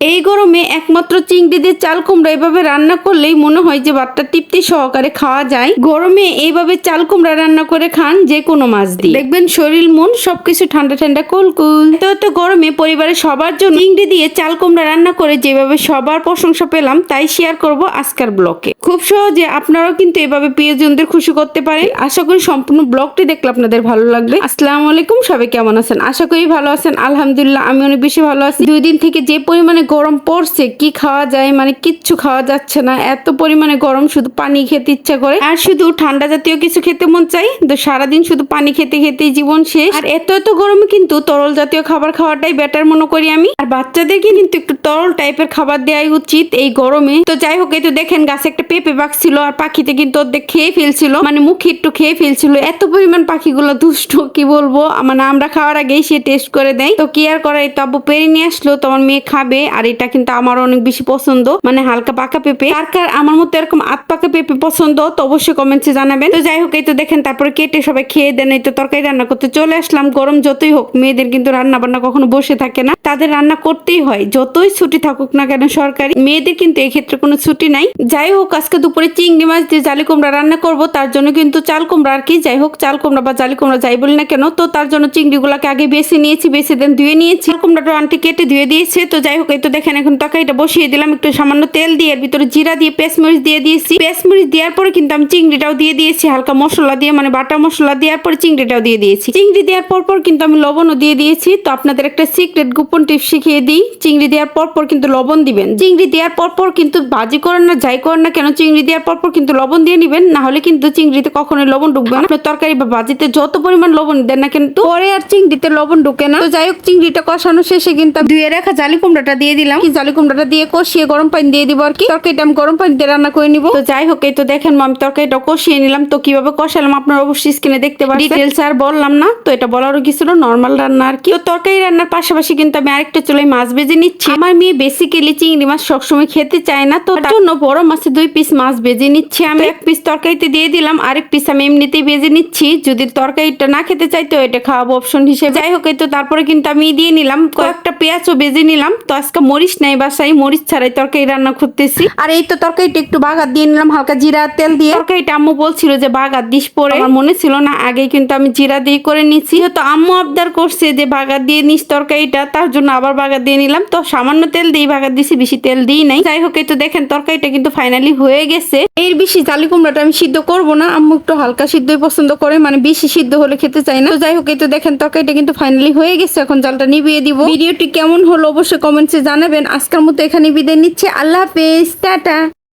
এই গরমে একমাত্র চিংড়ি দিয়ে চাল কুমড়া এভাবে রান্না করলেই মনে হয় যে ভাতটা তৃপ্তি সহকারে খাওয়া যায়। গরমে এইভাবে চাল কুমড়া রান্না করে খান যে কোনো মাছ দিয়ে। দেখবেন শরীর, মন সবকিছু ঠান্ডা ঠান্ডা কুলকুল। তো তো গরমে পরিবারের সবার জন্য চিংড়ি দিয়ে চাল কুমড়া রান্না করে যেভাবে সবার প্রশংসা পেলাম, তাই শেয়ার করব আজকের ব্লকে খুব সহজে আপনারাও কিন্তু এভাবে প্রিয়জনদের খুশি করতে পারেন। আশা করি সম্পূর্ণ ব্লগটি দেখলে আপনাদের ভালো লাগবে। আসসালামু আলাইকুম, সবাই কেমন আছেন? আশা করি ভালো আছেন। আলহামদুলিল্লাহ, আমি অনেক বেশি ভালো আছি। দুই দিন থেকে যে পরিমাণে গরম পড়ছে, কি খাওয়া যায়? মানে কিচ্ছু খাওয়া যাচ্ছে না। এত পরিমাণে গরম, শুধু পানি খেতে ইচ্ছা করে। আর শুধু ঠান্ডা জাতীয় কিছু খেতে মন চাই। তো সারাদিন শুধু পানি খেতে খেতেই জীবন শেষ। আর এত এত গরমে কিন্তু তরল জাতীয় খাবার খাওয়াটাই বেটার মনে করি আমি। আর বাচ্চাদেরকে কিন্তু একটু তরল টাইপের খাবার দেওয়াই উচিত এই গরমে। তো যাই হোক, এই তো দেখেন গাছে একটা পেঁপে পাকছিল আর পাখিতে কিন্তু অর্ধেক খেয়ে ফেলছিল। মানে মুখে একটু খেয়ে ফেলছিল। এত পরিমাণ পাখিগুলো দুষ্ট, কি বলব? মানে আমরা খাওয়ার আগেই সে টেস্ট করে দেয়। তো কি আর করার এই তো আব্বু পেরে নিয়ে আসলো, তো আমার মেয়ে খাবে। আর এটা কিন্তু আমার অনেক বেশি পছন্দ মানে হালকা পাকা পেঁপে। আর কার আমার মতো এরকম আত পাকা পেঁপে পছন্দ, তো অবশ্যই কমেন্টসে জানাবেন। তো যাই হোক, এই তো দেখেন, তারপরে কেটে সবাই খেয়ে দেন, এই তো তরকারি রান্না করতে চলে আসলাম। গরম যতই হোক, মেয়েদের কিন্তু রান্না বান্না কখনো বসে থাকে না। তাদের রান্না করতেই হয়, যতই ছুটি থাকুক না কেন সরকারি। মেয়েদের কিন্তু এই ক্ষেত্রে কোনো ছুটি নাই। যাই হোক, আজকে দুপুরে চিংড়ি মাছ দিয়ে জালি কুমড়া রান্না করব, তার জন্য কিন্তু চাল কুমড়া আর কি। যাই হোক, চাল কুমড়া বা জালি কুমড়া যাই বলি না কেন, তো তার জন্য চিংড়িগুলোকে আগে বেছে নিয়েছি, বেছে দেন, ধুয়ে নিয়েছি। চাল কুমড়াটা আন্টি কেটে ধুয়ে দিয়েছে, তো যাই হোক, এই তো দেখেন, এখন তরকারিটা বসিয়ে দিলাম, একটু সামান্য তেল দিয়ে, এর ভিতরে জিরা দিয়ে পেঁচমরিচ দিয়ে দিয়েছি। পেঁচমরিচ দেওয়ার পরে কিন্তু আমি চিংড়িটাও দিয়ে দিয়েছি, হালকা মশলা দিয়ে মানে বাটা মশলা দেওয়ার পরে চিংড়িটাও দিয়ে দিয়েছি। চিংড়ি দেওয়ার পর পর কিন্তু আমি লবণও দিয়ে দিয়েছি। তো আপনাদের একটা সিক্রেট গোপন টিপ শিখিয়ে দিই, চিংড়ি দেওয়ার পর পর কিন্তু লবণ দিবেন। চিংড়ি দেওয়ার পর পর কিন্তু ভাজি করেন না, যাই করেন না কেন, চিংড়ি দেওয়ার পর পর কিন্তু লবণ দিয়ে নিবেন, না হলে কিন্তু চিংড়িতে কখনোই লবণ ঢুকবে না। আপনার তরকারি বা ভাজিতে যত পরিমাণ লবণ দেন না কিন্তু, পরে আর চিংড়িতে লবণ ঢুকে না। তো যাই হোক, চিংড়িটা কষানো শেষে কিন্তু ধুয়ে রাখা জালি কুমড়াটা দিয়ে দিলাম। জালি কুমড়াটা দিয়ে কষিয়ে গরম পানি দিয়ে দিব আর কি। তরকারিটা আমি গরম পানিতে রান্না করে নিব। তো যাই হোক এই তো দেখেন আমি তরকারিটা কষিয়ে নিলাম। তো কীভাবে কষালাম আপনারা অবশ্যই স্ক্রিনে দেখতে পারেন ডিটেলস আর বললাম না তো এটা বলারও কি ছিল নর্মাল রান্না আর কি। তো তরকারি রান্নার পাশাপাশি কিন্তু আমি আরেকটা চুলায় মাছ ভেজে নিচ্ছি। আমার মেয়ে বেসিক্যালি চিংড়ি মাছ সবসময় খেতে চায় না তো তার জন্য বড় মাছে দুই পিস মাছ ভেজে নিচ্ছি আমি। এক পিস তরকারিতে দিয়ে দিলাম আরেক পিস আমি এমনিতেই ভেজে নিচ্ছি। যদি তরকারিটা না খেতে চাই তো এটা খাওয়াবো অপশন হিসেবে। যাই হোক এই তো তারপরে কিন্তু আমি দিয়ে নিলাম। কয়েকটা পেঁয়াজও ভেজে নিলাম। তো আজকে মরিচ নাই বাসায় মরিচ ছাড়াই তরকারি রান্না করতেছি। আর এই তো তরকারিটা একটু বাগার দিয়ে নিলাম হালকা জিরা তেল দিয়ে। তরকারিটা আম্মু বলছিল যে বাগার দিস পরে। আমার মনে ছিল না আগেই কিন্তু আমি জিরা দিয়ে করে নিচ্ছি তো আম্মু আবদার করছে যে বাগার দিয়ে নিস তরকারিটা তার জন্য আবার বাগার দিয়ে নিলাম। তো সামান্য তেল দিয়ে বাগার দিছি বেশি তেল দিই নাই। যাই হোক এই তো দেখেন তরকারিটা কিন্তু ফাইনালি হয়ে গেছে। এর বেশি জালি কুমড়াটা আমি সিদ্ধ করব না। আম্মু একটু হালকা সিদ্ধই পছন্দ করে মানে বেশি সিদ্ধ হলে খেতে চাই না। তো যাই হোক এই তো দেখেন তরকারিটা কিন্তু ফাইনালি হয়ে গেছে। এখন জালটা নিভিয়ে দিব। ভিডিওটি কেমন হলো অবশ্যই কমেন্টসে জানাবেন। আজকের মতো এখানে বিদায় নিচ্ছে। আল্লাহ হাফেজ। টাটা।